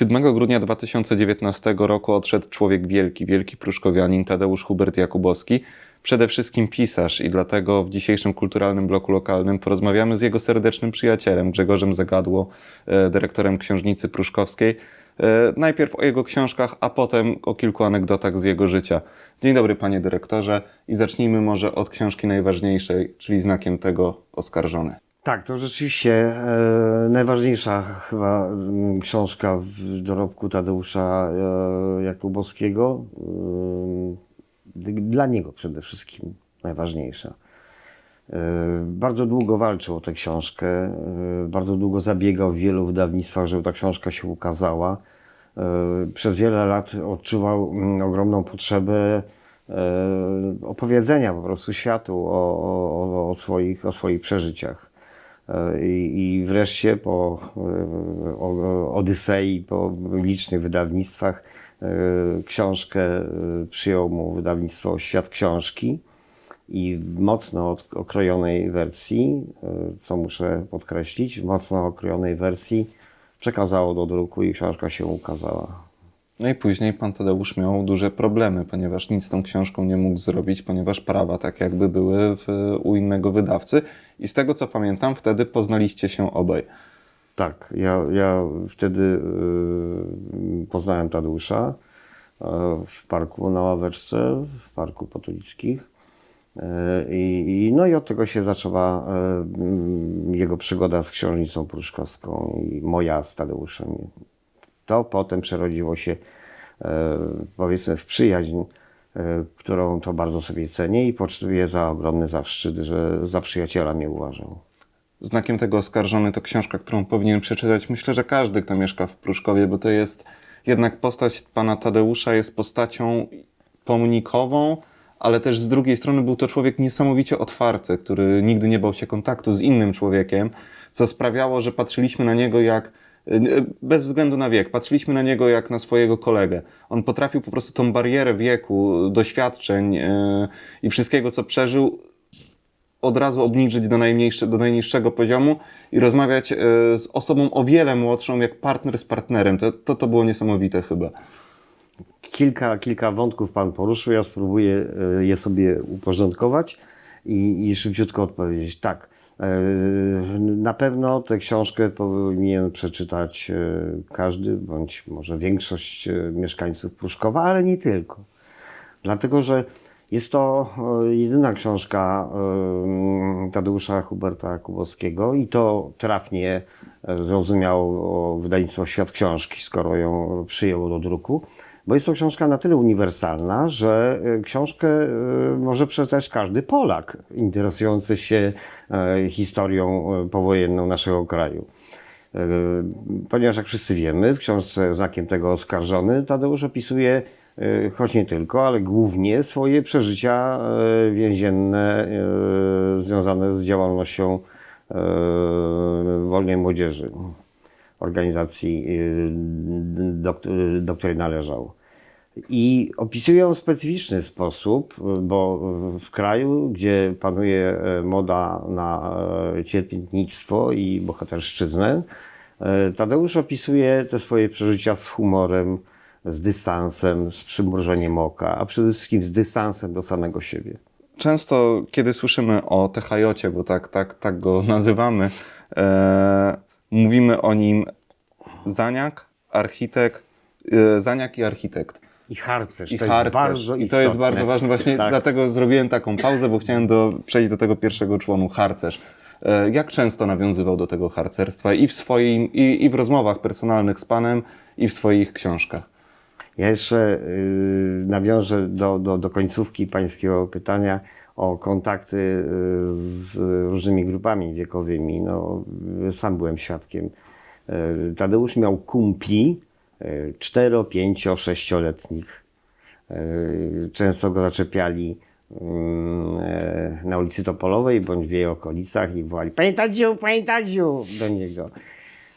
7 grudnia 2019 roku odszedł człowiek wielki, wielki pruszkowianin Tadeusz Hubert Jakubowski, przede wszystkim pisarz i dlatego w dzisiejszym kulturalnym bloku lokalnym porozmawiamy z jego serdecznym przyjacielem Grzegorzem Zagadło, e, dyrektorem Książnicy Pruszkowskiej. E, Najpierw o jego książkach, a potem o kilku anegdotach z jego życia. Dzień dobry panie dyrektorze i zacznijmy może od książki najważniejszej, czyli znakiem tego oskarżony. Tak, to rzeczywiście e, najważniejsza chyba mm, książka w dorobku Tadeusza e, Jakubowskiego. E, dla niego przede wszystkim najważniejsza. E, bardzo długo walczył o tę książkę, e, bardzo długo zabiegał w wielu wydawnictwach, żeby ta książka się ukazała. E, przez wiele lat odczuwał mm, ogromną potrzebę opowiedzenia po prostu światu o, o, o, swoich, o swoich przeżyciach. E, I, wreszcie po e, Odysei, po licznych wydawnictwach, e, książkę przyjął mu wydawnictwo Świat Książki i w mocno okrojonej wersji, co muszę podkreślić, w mocno okrojonej wersji przekazało do druku i książka się ukazała. No i później pan Tadeusz miał duże problemy, ponieważ nic z tą książką nie mógł zrobić, ponieważ prawa tak jakby były w, u innego wydawcy. I z tego co pamiętam, wtedy poznaliście się obaj. Tak, ja, ja wtedy y, poznałem Tadeusza y, w parku na ławeczce, w parku Potolickich. Y, I, no i od tego się zaczęła mm, jego przygoda z książnicą pruszkowską i moja z Tadeuszem. To potem przerodziło się y, powiedzmy w przyjaźń, y, którą to bardzo sobie cenię i poczytuję za ogromny zaszczyt, że za przyjaciela mnie uważał. Znakiem tego oskarżony to książka, którą powinien przeczytać. Myślę, że każdy, kto mieszka w Pruszkowie, bo to jest jednak postać pana Tadeusza jest postacią pomnikową, ale też z drugiej strony był to człowiek niesamowicie otwarty, który nigdy nie bał się kontaktu z innym człowiekiem, co sprawiało, że patrzyliśmy na niego jak bez względu na wiek, patrzyliśmy na niego jak na swojego kolegę. On potrafił po prostu tą barierę wieku, doświadczeń yy, i wszystkiego, co przeżył, od razu obniżyć do, do najniższego poziomu i rozmawiać e, z osobą o wiele młodszą, jak partner z partnerem. To, to, to było niesamowite chyba. Kilka, kilka wątków Pan poruszył, ja spróbuję e, je sobie uporządkować i, i szybciutko odpowiedzieć. Tak, e, na pewno tę książkę powinien przeczytać e, każdy, bądź może większość e, mieszkańców Pruszkowa, ale nie tylko. Dlatego, że jest to e, jedyna książka e, Tadeusza Huberta Kubowskiego i to trafnie e, zrozumiało wydawnictwo Świat Książki, skoro ją przyjęło do druku, bo jest to książka na tyle uniwersalna, że e, książkę e, może przeczytać każdy Polak interesujący się e, historią powojenną naszego kraju. Ponieważ jak wszyscy wiemy, w książce znakiem tego oskarżony Tadeusz opisuje, choć nie tylko, ale głównie swoje przeżycia więzienne związane z działalnością wolnej młodzieży, organizacji, e, do, do której należał. I opisuje ją w specyficzny sposób, bo w kraju, gdzie panuje e, moda na e, cierpiętnictwo i bohaterszczyznę, e, Tadeusz opisuje te swoje przeżycia z humorem, z dystansem, z przymrużeniem oka, a przede wszystkim z dystansem do samego siebie. Często, kiedy słyszymy o THJ, bo tak, tak, tak go nazywamy, mówimy o nim Zaniak, architekt, e, Zaniak i architekt. I harcerz, I to harcerz. jest bardzo I to jest bardzo ważne. Właśnie Tak. dlatego zrobiłem taką pauzę, bo chciałem do, przejść do tego pierwszego członu, harcerz. E, Jak często nawiązywał do tego harcerstwa i w swoim, i, i w rozmowach personalnych z panem, i w swoich książkach? Ja jeszcze y, nawiążę do, do, do końcówki pańskiego pytania o kontakty y, z różnymi grupami wiekowymi. No, y, sam byłem świadkiem. Y, Tadeusz miał kumpli y, cztero, pięcio, sześcioletnich. Y, Często go zaczepiali e, na ulicy Topolowej bądź w jej okolicach i wołali Panie Tadziu, Panie Tadziu do niego.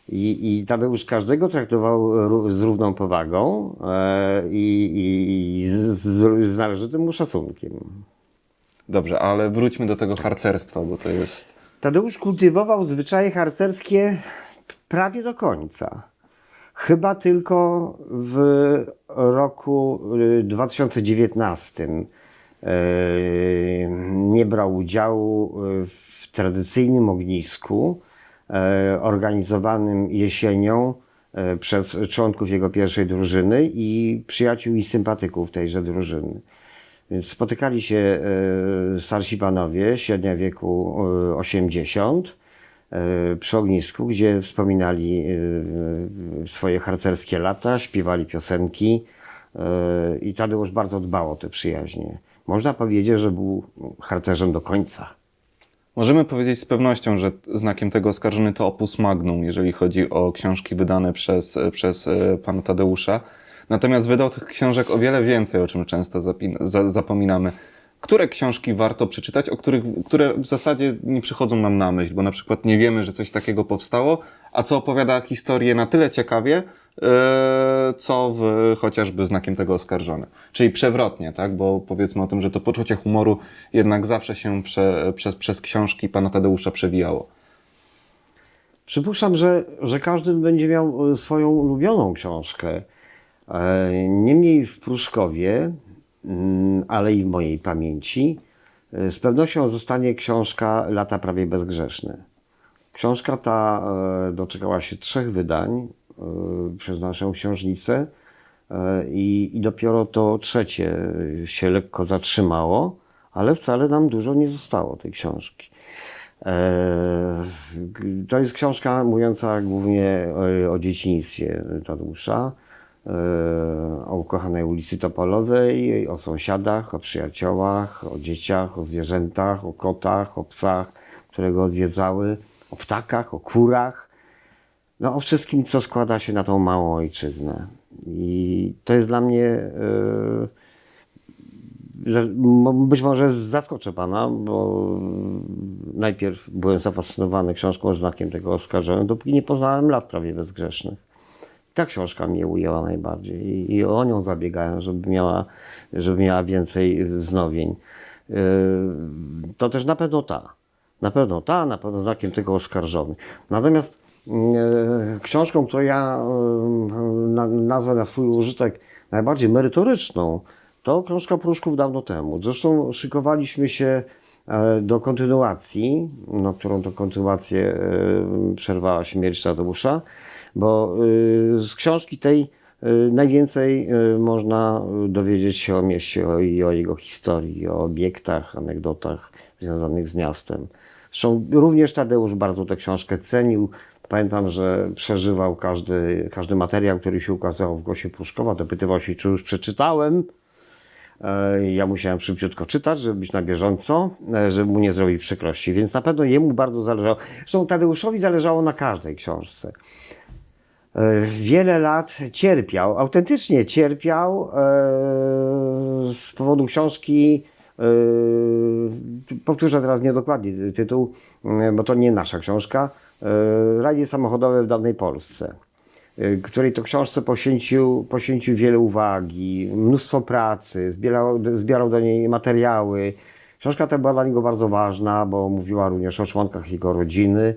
I, I Tadeusz każdego traktował z równą powagą i, i, i z, z należytym mu szacunkiem. Dobrze, ale wróćmy do tego harcerstwa, bo to jest... Tadeusz kultywował zwyczaje harcerskie prawie do końca. Chyba tylko w roku y, 2019 y, nie brał udziału y, w tradycyjnym ognisku y, organizowanym jesienią y, przez członków jego pierwszej drużyny i przyjaciół i sympatyków tejże drużyny. Więc spotykali się y, starsi panowie, średnia wieku y, 80, y, przy ognisku, gdzie wspominali swoje harcerskie lata, śpiewali piosenki i Tadeusz bardzo dbał o te przyjaźnie. Można powiedzieć, że był harcerzem do końca. Możemy powiedzieć z pewnością, że znakiem tego oskarżony to opus magnum, jeżeli chodzi o książki wydane przez, przez e, pana Tadeusza. Natomiast wydał tych książek o wiele więcej, o czym często zapominamy. Które książki warto przeczytać, o których, które w zasadzie nie przychodzą nam na myśl, bo na przykład nie wiemy, że coś takiego powstało, a co opowiada historię na tyle ciekawie, e, co w, chociażby znakiem tego oskarżony. Czyli przewrotnie, tak? Bo powiedzmy o tym, że to poczucie humoru jednak zawsze się prze, przez, przez książki pana Tadeusza przewijało. Przypuszczam, że, że każdy będzie miał e, swoją ulubioną książkę. E, Niemniej w Pruszkowie, mm, ale i w mojej pamięci, e, z pewnością zostanie książka Lata prawie bezgrzeszne. Książka ta e, doczekała się trzech wydań przez naszą książnicę e, i, i dopiero to trzecie się lekko zatrzymało, ale wcale nam dużo nie zostało tej książki. To jest książka mówiąca głównie o, dzieciństwie Tadeusza, e, o ukochanej ulicy Topolowej, o sąsiadach, o przyjaciołach, o dzieciach, o zwierzętach, o kotach, o psach, które go odwiedzały, o ptakach, o kurach. No, o wszystkim, co składa się na tą małą ojczyznę. I to jest dla mnie e, Być może zaskoczę pana, bo najpierw byłem zafascynowany książką znakiem tego oskarżonego, dopóki nie poznałem lat prawie bezgrzesznych. Ta książka mnie ujęła najbardziej i, i o nią zabiegałem, żeby miała, żeby miała więcej wznowień. Yy, To też na pewno ta. Na pewno ta, na pewno znakiem tego oskarżony. Natomiast yy, książką, którą ja yy, na, nazwę na swój użytek najbardziej merytoryczną, to książka Pruszków dawno temu. Zresztą szykowaliśmy się e, do kontynuacji, no, którą to kontynuację e, przerwała śmierć Tadeusza, bo e, z książki tej e, najwięcej e, można dowiedzieć się o mieście i o jego historii, o obiektach, anegdotach związanych z miastem. Zresztą również Tadeusz bardzo tę książkę cenił. Pamiętam, że przeżywał każdy, każdy materiał, który się ukazał w Głosie Pruszkowa. Dopytywał się, czy już przeczytałem. E, Ja musiałem szybciutko czytać, żeby być na bieżąco, e, żeby mu nie zrobić przykrości, więc na pewno jemu bardzo zależało. Zresztą Tadeuszowi zależało na każdej książce. Wiele lat cierpiał, autentycznie cierpiał e, z powodu książki. e, Powtórzę teraz niedokładnie tytuł, e, bo to nie nasza książka. Rajdy samochodowe w dawnej Polsce której to książce poświęcił, poświęcił wiele uwagi, mnóstwo pracy, zbierał, zbierał do niej materiały. Książka ta była dla niego bardzo ważna, bo mówiła również o członkach jego rodziny,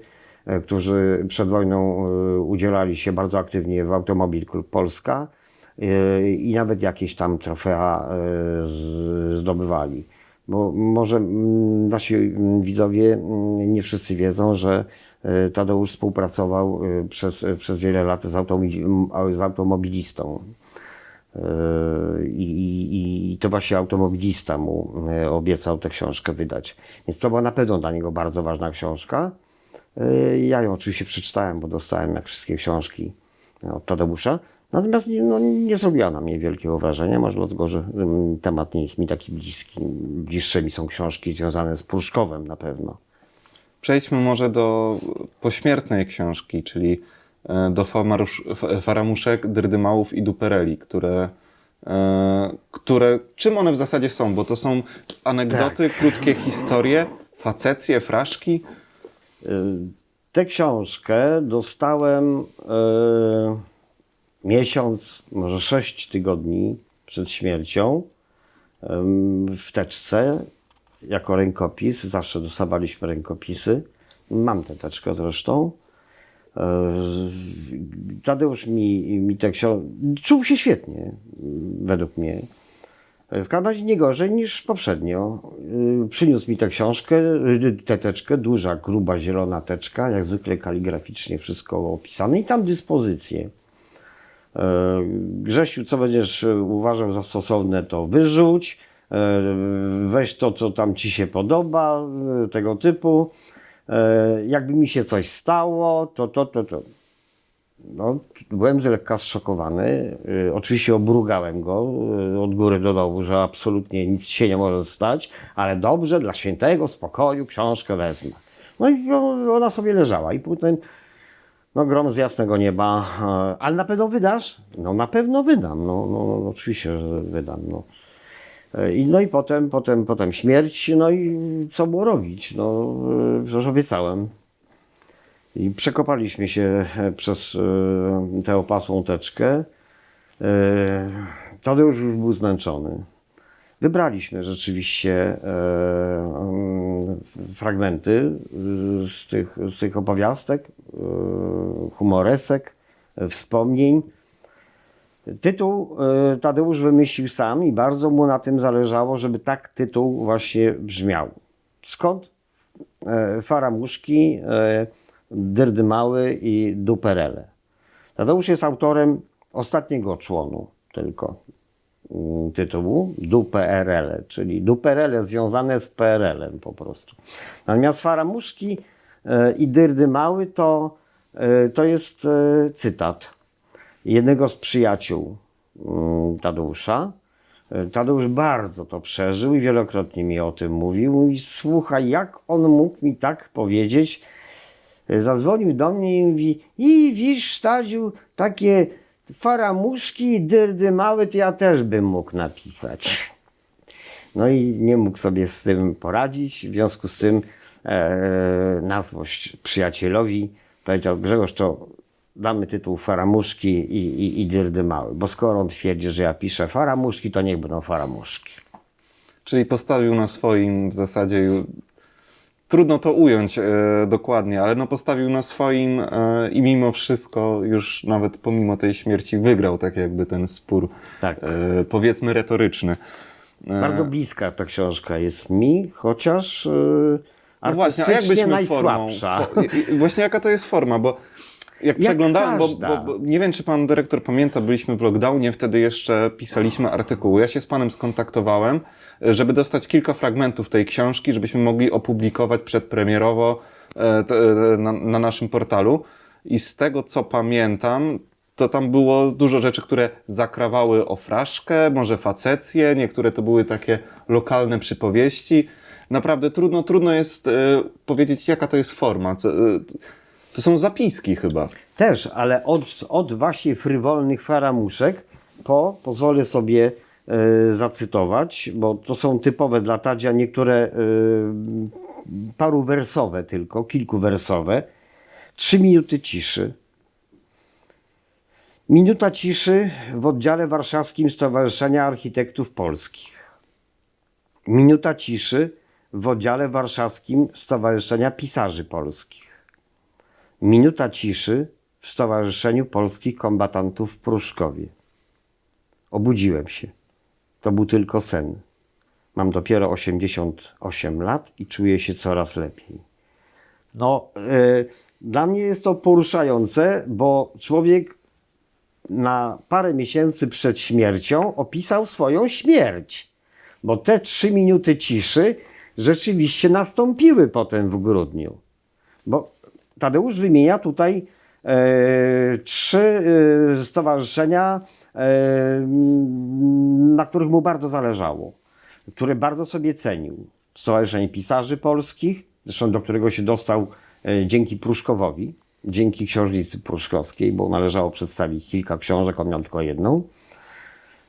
którzy przed wojną y, udzielali się bardzo aktywnie w Automobil Klub Polska y, i nawet jakieś tam trofea zdobywali. Bo może nasi widzowie nie wszyscy wiedzą, że Tadeusz współpracował przez, przez wiele lat z, z automobilistą. I, i, I to właśnie automobilista mu obiecał tę książkę wydać. Więc to była na pewno dla niego bardzo ważna książka. Y, Ja ją oczywiście przeczytałem, bo dostałem jak wszystkie książki od Tadeusza. Natomiast nie- no, nie zrobiła na mnie wielkiego wrażenia, może dlatego, że temat nie jest mi taki bliski. Bliższe mi są książki związane z Pruszkowem na pewno. Przejdźmy może do pośmiertnej książki, czyli e, do famarusz, faramuszek, drdymałów i dupereli, które, e, które, czym one w zasadzie są? Bo to są anegdoty, krótkie historie, facecje, fraszki. Y, Tę książkę dostałem y, miesiąc, może sześć tygodni przed śmiercią ym, w teczce jako rękopis. Zawsze dostawaliśmy rękopisy. Mam tę teczkę zresztą. Tadeusz mi, mi te książki... Czuł się świetnie, według mnie. W każdym razie nie gorzej niż poprzednio. Y, Przyniósł mi tę książkę, y, tę teczkę, duża, gruba, zielona teczka, jak zwykle kaligraficznie wszystko opisane i tam dyspozycje. E, Grzesiu, co będziesz e, uważał za stosowne, to wyrzuć. E, Weź to, co tam ci się podoba, e, tego typu. E, Jakby mi się coś stało, to, to, to, to. No, byłem z lekka zszokowany. Y, Oczywiście obrugałem go y, od góry do dołu, że absolutnie nic się nie może stać, ale dobrze, dla świętego spokoju książkę wezmę. No i ona sobie leżała i potem no grom z jasnego nieba, e, ale na pewno wydasz? No na pewno wydam, no, no, no oczywiście, że wydam, no. I, no i potem, potem, potem śmierć, no i co było robić? No, przecież obiecałem. I przekopaliśmy się e, przez e, tę opasłą teczkę. E, Tadeusz już był zmęczony. Wybraliśmy rzeczywiście mm, fragmenty z tych, z tych opowiastek, humoresek, wspomnień. Tytuł Tadeusz wymyślił sam i bardzo mu na tym zależało, żeby tak tytuł właśnie brzmiał. Skąd faramuszki, e, dyrdy mały i duperele? Tadeusz jest autorem ostatniego członu tylko mm, tytułu, DuPRL, czyli duperele związane z PRL-em po prostu. Natomiast faramuszki e, i dyrdy mały to, e, to jest e, cytat jednego z przyjaciół mm, Tadeusza. Tadeusz bardzo to przeżył i wielokrotnie mi o tym mówił. I słuchaj, jak on mógł mi tak powiedzieć? Zadzwonił do mnie i mówi: I wiesz, Tadziu, takie faramuszki i dyrdy małe, to ja też bym mógł napisać. No i nie mógł sobie z tym poradzić. W związku z tym e, przyjacielowi powiedział Grzegorz, to damy tytuł Faramuszki i, i, i Dyrdy Mały. Bo skoro on twierdzi, że ja piszę Faramuszki, to niech będą Faramuszki. Czyli postawił na swoim w zasadzie. Trudno to ująć e, dokładnie, ale no postawił na swoim e, i mimo wszystko, już nawet pomimo tej śmierci, wygrał tak jakby ten spór, Tak. e, powiedzmy retoryczny. Bardzo bliska ta książka jest mi, chociaż No właśnie, a jak artystycznie byśmy formą? najsłabsza. Fo, i- i właśnie jaka to jest forma, bo jak, Jak przeglądałem, bo, bo, bo nie wiem, czy pan dyrektor pamięta, byliśmy w lockdownie, wtedy jeszcze pisaliśmy artykuły. Ja się z panem skontaktowałem, żeby dostać kilka fragmentów tej książki, żebyśmy mogli opublikować przedpremierowo e, e, na, na naszym portalu. I z tego, co pamiętam, to tam było dużo rzeczy, które zakrawały o fraszkę, może facecję, niektóre to były takie lokalne przypowieści. Naprawdę trudno, trudno jest e, powiedzieć, jaka to jest forma. To są zapiski chyba. Też, ale od, od właśnie frywolnych faramuszek po, pozwolę sobie zacytować, bo to są typowe dla Tadzia niektóre e, paruwersowe tylko, kilkuwersowe. Trzy minuty ciszy. Minuta ciszy w oddziale warszawskim Stowarzyszenia Architektów Polskich. Minuta ciszy w oddziale warszawskim Stowarzyszenia Pisarzy Polskich. Minuta ciszy w Stowarzyszeniu Polskich Kombatantów w Pruszkowie. Obudziłem się. To był tylko sen. Mam dopiero 88 lat i czuję się coraz lepiej. No, e, dla mnie jest to poruszające, bo człowiek na parę miesięcy przed śmiercią opisał swoją śmierć. Bo te trzy minuty ciszy rzeczywiście nastąpiły potem w grudniu. Bo Tadeusz wymienia tutaj e, trzy e, stowarzyszenia, na których mu bardzo zależało, które bardzo sobie cenił. Stowarzyszenie Pisarzy Polskich, zresztą do którego się dostał e, dzięki Pruszkowowi, dzięki książnicy pruszkowskiej, bo należało przedstawić kilka książek, on miał tylko jedną.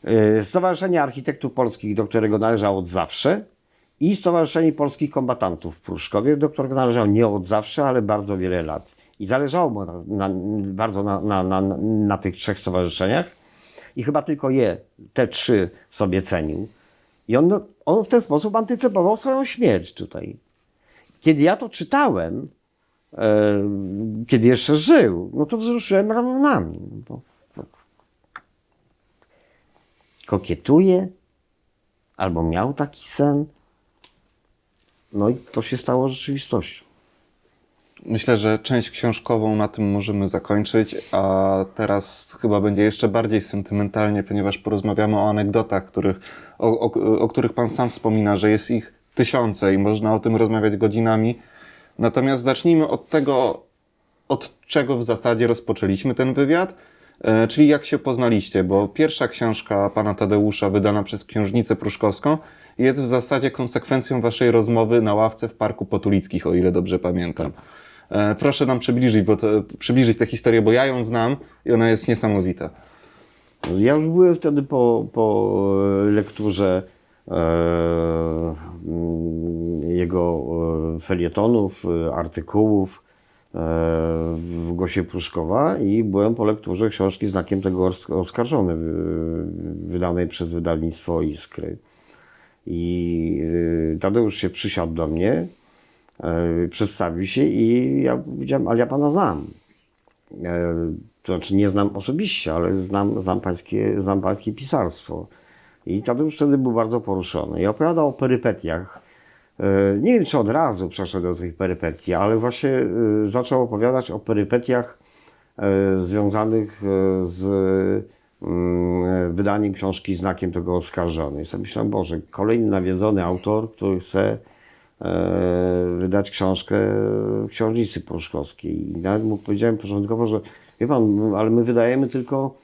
E, Stowarzyszenie Architektów Polskich, do którego należał od zawsze i Stowarzyszenie Polskich Kombatantów w Pruszkowie, do którego należał nie od zawsze, ale bardzo wiele lat. I zależało mu na, na, bardzo na, na tych trzech stowarzyszeniach i chyba tylko je, te trzy sobie cenił. I on, on w ten sposób antycypował swoją śmierć tutaj. Kiedy ja to czytałem, e, kiedy jeszcze żył, no to wzruszyłem ramionami. No bo, bo kokietuje, albo miał taki sen. No i to się stało rzeczywistością. Myślę, że część książkową na tym możemy zakończyć, a teraz chyba będzie jeszcze bardziej sentymentalnie, ponieważ porozmawiamy o anegdotach, których, o, o, o których Pan sam wspomina, że jest ich tysiące i można o tym rozmawiać godzinami. Natomiast zacznijmy od tego, od czego w zasadzie rozpoczęliśmy ten wywiad, e, czyli jak się poznaliście, bo pierwsza książka Pana Tadeusza, wydana przez Księżnicę Pruszkowską, jest w zasadzie konsekwencją Waszej rozmowy na ławce w Parku Potulickich, o ile dobrze pamiętam. E, Proszę nam przybliżyć, bo to, przybliżyć tę historię, bo ja ją znam i ona jest niesamowita. Ja już byłem wtedy po, po lekturze e, mm, jego e, felietonów, e, artykułów e, w Głosie Pruszkowa i byłem po lekturze książki Znakiem tego os- oskarżony, wy- wydanej przez wydawnictwo Iskry. I e, Tadeusz się przysiadł do mnie, e, przedstawił się i ja powiedziałem, ale ja pana znam. E, To znaczy nie znam osobiście, ale znam, znam, pańskie, znam pańskie pisarstwo. I Tadeusz wtedy był bardzo poruszony i opowiadał o perypetiach. E, Nie wiem, czy od razu przeszedł do tych perypetii, ale właśnie e, zaczął opowiadać o perypetiach e, związanych e, z mm, wydaniem książki Znakiem tego oskarżony. I sobie myślałem, Boże, kolejny nawiedzony autor, który chce e, wydać książkę książnicy pruszkowskiej. I nawet mu powiedziałem początkowo, że wie pan, ale my wydajemy tylko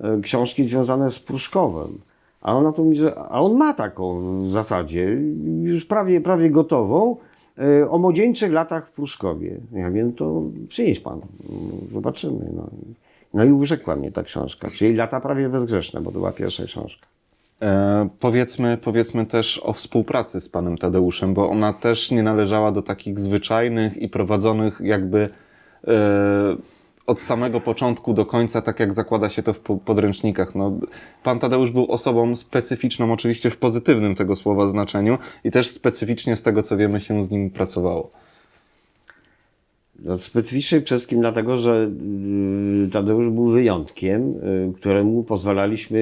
e, książki związane z Pruszkowem. A on na to mówi, że a on ma taką w zasadzie, już prawie, prawie gotową, e, o młodzieńczych latach w Pruszkowie. Ja wiem, to przynieś pan, zobaczymy. No. no i urzekła mnie ta książka, czyli lata prawie bezgrzeszne, bo to była pierwsza książka. E, powiedzmy, powiedzmy też o współpracy z panem Tadeuszem, bo ona też nie należała do takich zwyczajnych i prowadzonych jakby e, od samego początku do końca, tak jak zakłada się to w po- podręcznikach. No, pan Tadeusz był osobą specyficzną, oczywiście w pozytywnym tego słowa znaczeniu i też specyficznie z tego, co wiemy, się z nim pracowało. No, specyficznie przede wszystkim dlatego, że y, Tadeusz był wyjątkiem, y, któremu pozwalaliśmy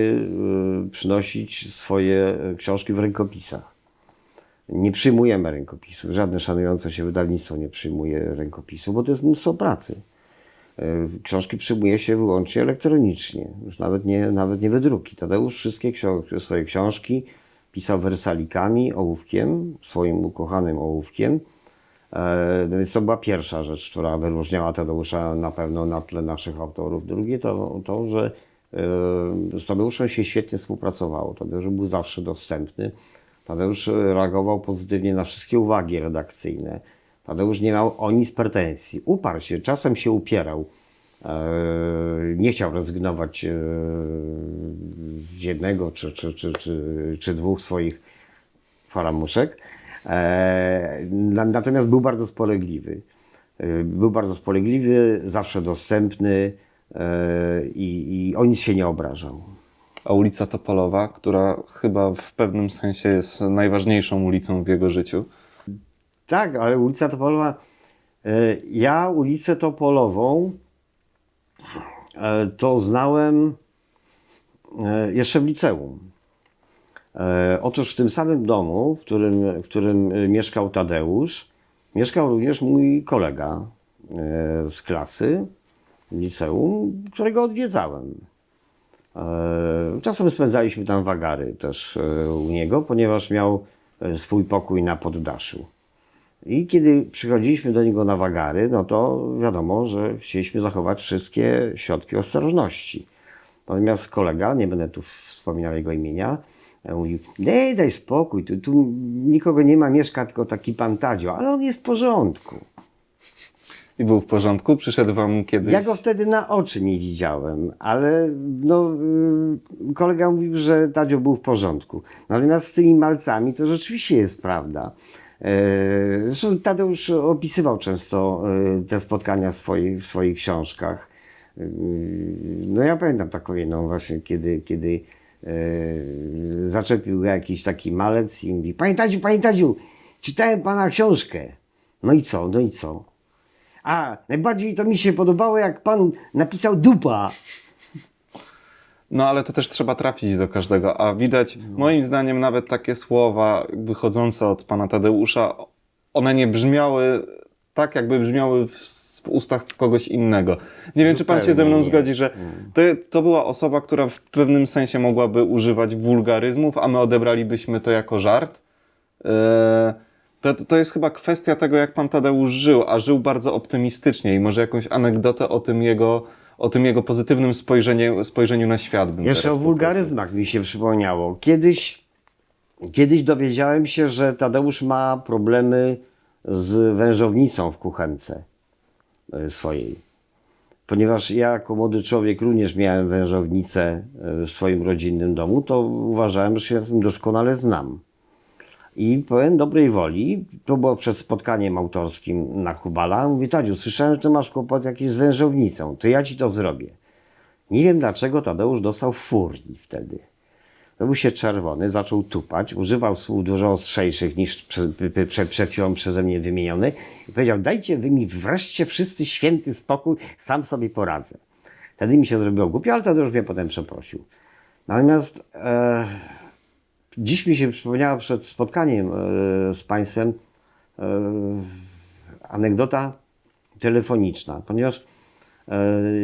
y, przynosić swoje książki w rękopisach. Nie przyjmujemy rękopisów, żadne szanujące się wydawnictwo nie przyjmuje rękopisu, bo to jest mnóstwo pracy. Książki przyjmuje się wyłącznie elektronicznie, już nawet nie, nawet nie wydruki. Tadeusz wszystkie swoje książki pisał wersalikami, ołówkiem, swoim ukochanym ołówkiem. E, więc to była pierwsza rzecz, która wyróżniała Tadeusza na pewno na tle naszych autorów. Drugie to to, że e, z Tadeuszem się świetnie współpracowało. Tadeusz był zawsze dostępny. Tadeusz reagował pozytywnie na wszystkie uwagi redakcyjne. Tadeusz nie miał o nic pretensji. Uparł się, czasem się upierał. E, Nie chciał rezygnować z jednego czy, czy, czy, czy, czy dwóch swoich faramuszek. E, na- Natomiast był bardzo spolegliwy. E, Był bardzo spolegliwy, zawsze dostępny e, i, i o nic się nie obrażał. A ulica Topolowa, która chyba w pewnym sensie jest najważniejszą ulicą w jego życiu. Tak, ale ulica Topolowa. Ja ulicę Topolową to znałem jeszcze w liceum. E, Otóż w tym samym domu, w którym, w którym e, mieszkał Tadeusz, mieszkał również mój kolega e, z klasy liceum, którego odwiedzałem. Czasem spędzaliśmy tam wagary też u niego, ponieważ miał swój pokój na poddaszu. I kiedy przychodziliśmy do niego na wagary, no to wiadomo, że chcieliśmy zachować wszystkie środki ostrożności. Natomiast kolega, nie będę tu wspominał jego imienia, e, mówił, daj, daj spokój, tu, tu nikogo nie ma, mieszka tylko taki pan Tadzio, ale on jest w porządku. I był w porządku. Przyszedł wam kiedyś. Ja go wtedy na oczy nie widziałem, ale no, y, kolega mówił, że Tadzio był w porządku. Natomiast z tymi malcami to rzeczywiście jest prawda. E, Zresztą Tadeusz opisywał często e, te spotkania w swoich, w swoich książkach. E, No ja pamiętam taką jedną właśnie, kiedy, kiedy e, zaczepił go jakiś taki malec i mówi, panie Tadziu, panie Tadziu, czytałem pana książkę. No i co, no i co? A, najbardziej to mi się podobało, jak pan napisał dupa. No ale to też trzeba trafić do każdego, a widać, moim zdaniem, nawet takie słowa wychodzące od pana Tadeusza, one nie brzmiały tak, jakby brzmiały w, w ustach kogoś innego. Nie wiem, czy pan się ze mną nie. zgodzi, że to, to była osoba, która w pewnym sensie mogłaby używać wulgaryzmów, a my odebralibyśmy to jako żart. Eee, To, to jest chyba kwestia tego, jak pan Tadeusz żył, a żył bardzo optymistycznie i może jakąś anegdotę o tym jego, o tym jego pozytywnym spojrzeniu, spojrzeniu na świat. Bym Jeszcze o wulgaryzmach mi się przypomniało. Kiedyś, kiedyś dowiedziałem się, że Tadeusz ma problemy z wężownicą w kuchence e, swojej. Ponieważ ja jako młody człowiek również miałem wężownicę e, w swoim rodzinnym domu, to uważałem, że się w tym doskonale znam. I pełen dobrej woli, to było przed spotkaniem autorskim na Kubala, mówię, Tadziu, słyszałem, że ty masz kłopot jakiś z wężownicą, to ja ci to zrobię. Nie wiem dlaczego Tadeusz dostał furii wtedy. Robił się czerwony, zaczął tupać, używał słów dużo ostrzejszych niż prze, prze, prze, przed chwilą przeze mnie wymieniony i powiedział, dajcie wy mi wreszcie wszyscy święty spokój, sam sobie poradzę. Wtedy mi się zrobiło głupio, ale Tadeusz mnie potem przeprosił. Natomiast e, dziś mi się przypomniała przed spotkaniem e, z Państwem e, anegdota telefoniczna, ponieważ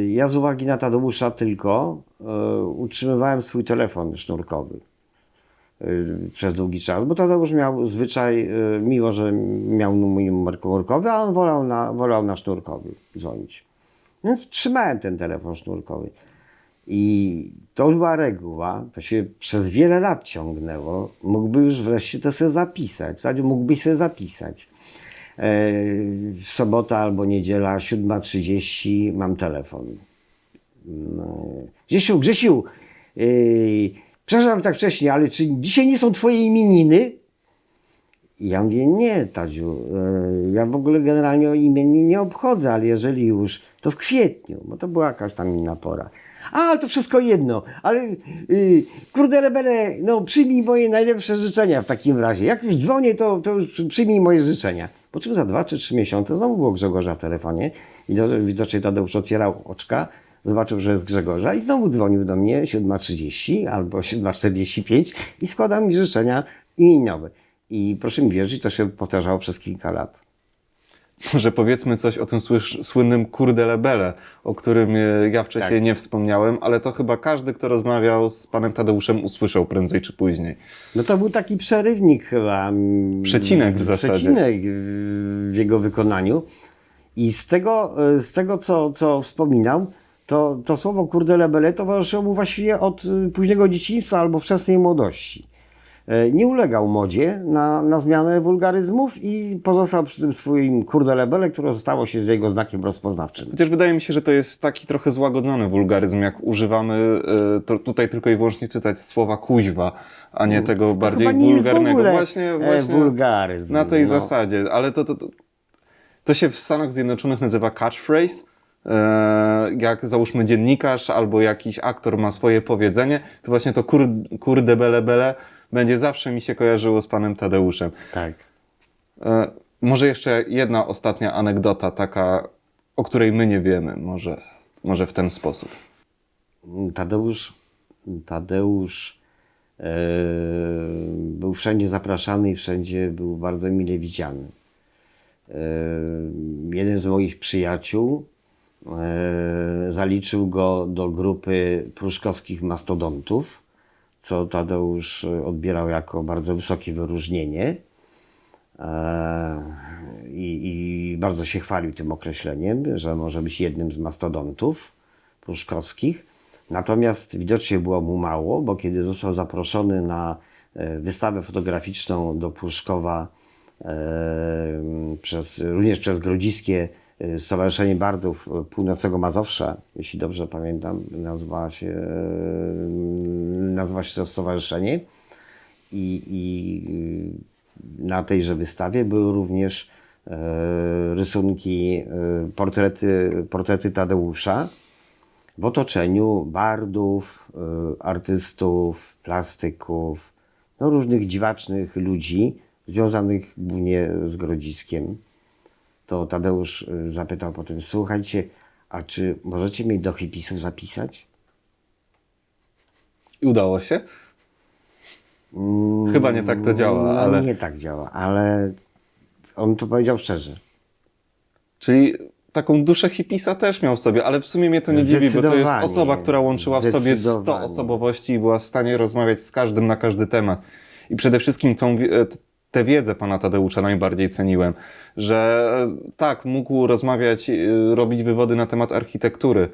ja z uwagi na Tadeusza tylko e, utrzymywałem swój telefon sznurkowy e, przez długi czas, bo Tadeusz miał zwyczaj, e, miło, że miał numer komórkowy, a on wolał na, wolał na sznurkowy dzwonić. Więc trzymałem ten telefon sznurkowy. I to była reguła, to się przez wiele lat ciągnęło. Mógłby już wreszcie to sobie zapisać. Tadziu, mógłbyś sobie zapisać. E, sobota albo niedziela, 7.30 mam telefon. No. Grzesiu, Grzesiu, yy, przepraszam tak wcześnie, ale czy dzisiaj nie są twoje imieniny? Ja mówię, nie Tadziu, e, ja w ogóle generalnie o imienin nie obchodzę, ale jeżeli już, to w kwietniu, bo to była jakaś tam inna pora. A, to wszystko jedno, ale yy, kurde rebele, no przyjmij moje najlepsze życzenia w takim razie. Jak już dzwonię, to, to już przyjmij moje życzenia. Po czym za dwa czy trzy miesiące znowu było Grzegorza w telefonie i do- widocznie Tadeusz otwierał oczka, zobaczył, że jest Grzegorza i znowu dzwonił do mnie 7.30 albo 7.45 i składał mi życzenia imieniowe. I proszę mi wierzyć, to się powtarzało przez kilka lat. Może powiedzmy coś o tym słynnym kurde lebele, o którym e, ja wcześniej Tak. nie wspomniałem, ale to chyba każdy, kto rozmawiał z panem Tadeuszem, usłyszał prędzej czy później. No to był taki przerywnik chyba. mm, Przecinek w zasadzie. Przecinek w jego wykonaniu. I z tego, e, z tego co, co wspominał, to, to słowo kurde lebele towarzyszyło mu właściwie od y, późnego dzieciństwa albo wczesnej młodości. E, Nie ulegał modzie na, na zmianę wulgaryzmów i pozostał przy tym swoim kurde lebele, które stało się z jego znakiem rozpoznawczym. Chociaż wydaje mi się, że to jest taki trochę złagodzony wulgaryzm, jak używamy e, to tutaj tylko i wyłącznie czytać słowa kuźwa, a nie tego bardziej Chyba nie jest w wulgarnego. właśnie, e, właśnie wulgaryzm. na tej no. zasadzie, ale to, to, to, to się w Stanach Zjednoczonych nazywa catchphrase. Jak załóżmy dziennikarz albo jakiś aktor ma swoje powiedzenie, to właśnie to kur, kurde bele bele będzie zawsze mi się kojarzyło z panem Tadeuszem. Tak. E, Może jeszcze jedna ostatnia anegdota, taka, o której my nie wiemy, może, może w ten sposób. Tadeusz, Tadeusz e, był wszędzie zapraszany i wszędzie był bardzo mile widziany. E, jeden z moich przyjaciół zaliczył go do grupy pruszkowskich mastodontów, co Tadeusz odbierał jako bardzo wysokie wyróżnienie. E, I, I bardzo się chwalił tym określeniem, że może być jednym z mastodontów pruszkowskich. Natomiast widocznie było mu mało, bo kiedy został zaproszony na e, wystawę fotograficzną do Pruszkowa e, przez, również przez Grodziskie e, Stowarzyszenie Bardów Północnego Mazowsza, jeśli dobrze pamiętam, nazywa się, e, nazywa się to stowarzyszenie. I, i y, na tejże wystawie były również rysunki, portrety, portrety Tadeusza w otoczeniu bardów, y, artystów, plastyków, no różnych dziwacznych ludzi związanych głównie z Grodziskiem. To Tadeusz y, zapytał potem, słuchajcie, a czy możecie mnie do hipisów zapisać? I udało się? Chyba nie tak to działa, No, ale... Nie tak działa, ale on to powiedział szczerze. Czyli taką duszę hipisa też miał w sobie, ale w sumie mnie to nie dziwi, bo to jest osoba, która łączyła w sobie 100 Zdecydowanie. osobowości i była w stanie rozmawiać z każdym na każdy temat. I przede wszystkim tą, e, tę wiedzę pana Tadeusza najbardziej ceniłem, że tak, mógł rozmawiać, e, robić wywody na temat architektury,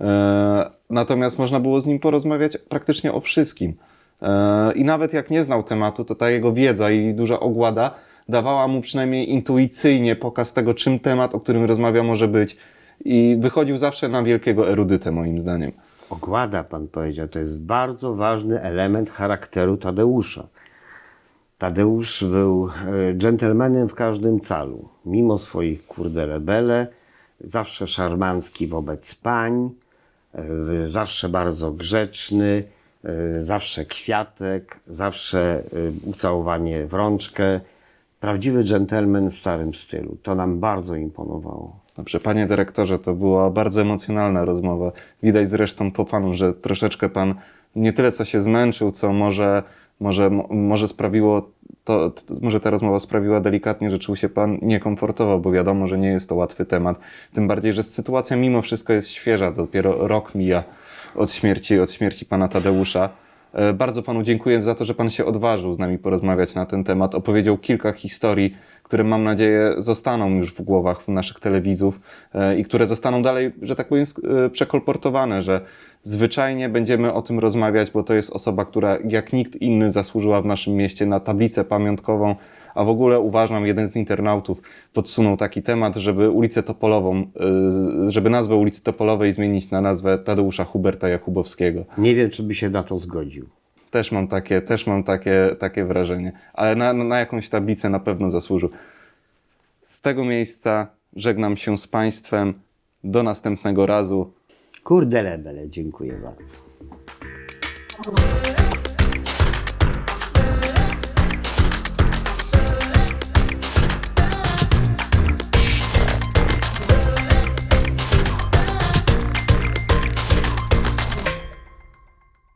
e, natomiast można było z nim porozmawiać praktycznie o wszystkim. E, I nawet jak nie znał tematu, to ta jego wiedza i duża ogłada dawała mu przynajmniej intuicyjnie pokaz tego, czym temat, o którym rozmawia, może być. I wychodził zawsze na wielkiego erudytę, moim zdaniem. Ogłada, pan powiedział, to jest bardzo ważny element charakteru Tadeusza. Tadeusz był e, dżentelmenem w każdym calu. Mimo swoich kurde rebele, zawsze szarmancki wobec pań, e, zawsze bardzo grzeczny, e, zawsze kwiatek, zawsze ucałowanie w rączkę. Prawdziwy dżentelmen w starym stylu. To nam bardzo imponowało. Dobrze, panie dyrektorze, to była bardzo emocjonalna rozmowa. Widać zresztą po panu, że troszeczkę pan nie tyle co się zmęczył, co może, może, mo- może sprawiło to, może ta rozmowa sprawiła delikatnie, że czuł się pan niekomfortowo, bo wiadomo, że nie jest to łatwy temat. Tym bardziej, że sytuacja mimo wszystko jest świeża, dopiero rok mija od śmierci, od śmierci pana Tadeusza. E, Bardzo panu dziękuję za to, że pan się odważył z nami porozmawiać na ten temat. Opowiedział kilka historii, które mam nadzieję zostaną już w głowach naszych telewidzów e, i które zostaną dalej, że tak powiem, e, przekolportowane, że zwyczajnie będziemy o tym rozmawiać, bo to jest osoba, która jak nikt inny zasłużyła w naszym mieście na tablicę pamiątkową, a w ogóle uważam, jeden z internautów podsunął taki temat, żeby ulicę Topolową, e, żeby nazwę ulicy Topolowej zmienić na nazwę Tadeusza Huberta Jakubowskiego. Nie wiem, czy by się na to zgodził. Też mam takie, też mam takie, takie wrażenie, ale na, na jakąś tablicę na pewno zasłużył. Z tego miejsca żegnam się z Państwem. Do następnego razu. Kurde lebele, dziękuję bardzo.